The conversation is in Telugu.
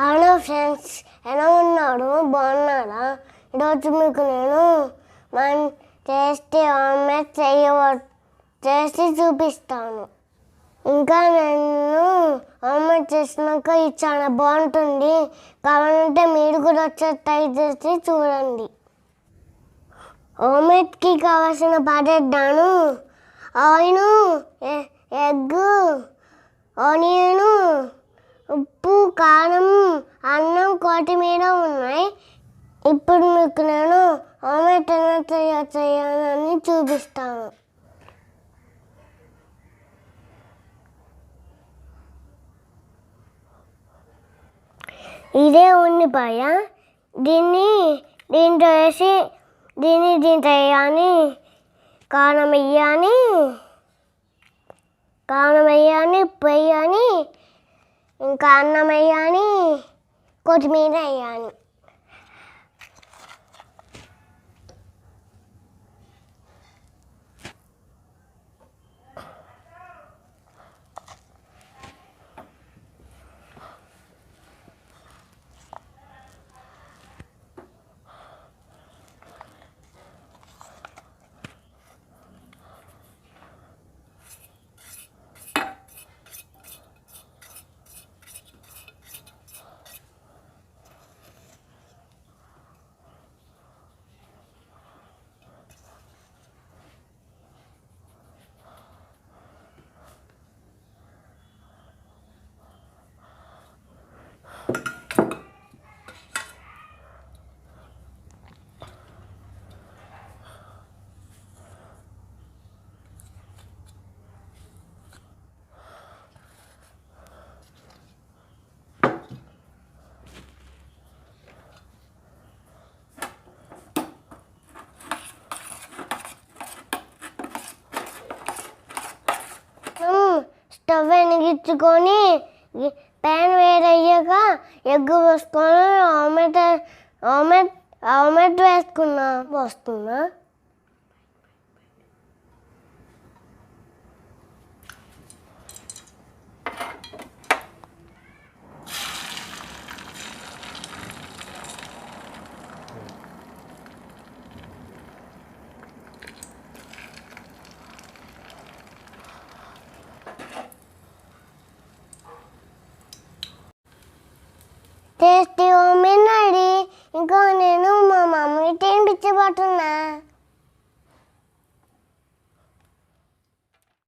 హలో ఫ్రెండ్స్ ఎలా ఉన్నారు? బాగున్నారా? ఈరోజు మీకు నేను మన టేస్టీ ఆమ్లెట్ చేయవ చేసి చూపిస్తాను. ఇంకా నేను ఆమ్లెట్ చేసినాక ఇది చాలా బాగుంటుంది. కావాలంటే మీరు కూడా వచ్చే ట్రై చేసి చూడండి. ఆమ్లెట్కి కావాల్సిన పదార్థాలు ఆయిల్ ఎగ్ ఆనియను ఉప్పు కారం వాటి మీద ఉన్నాయి. ఇప్పుడు మీకు నేను ఆమెట్ ఎలా తయారు చేయాలని చూపిస్తాను. ఇదే ఉంది ఉల్లిపాయ దీన్ని దీంతో వేసి దీన్ని దీంతో వేయాలి కారం వేయాలి కారం వేయాలి ఉప్పు ఇంకా అన్నం వేయాలి కొత్తిమీర వేయాలి మనం స్టవ్ ప్యాన్ వేడయ్యాక ఎగ్గు పోసుకొని ఆమ్లెట్ ఆమ్లెట్ ఆమ్లెట్ వేసుకున్నా పోస్తున్నా. టేస్టీ ఓ మిన్నాడి ఇంకా నేను మా మమ్మీ తినిపించబోతున్నా.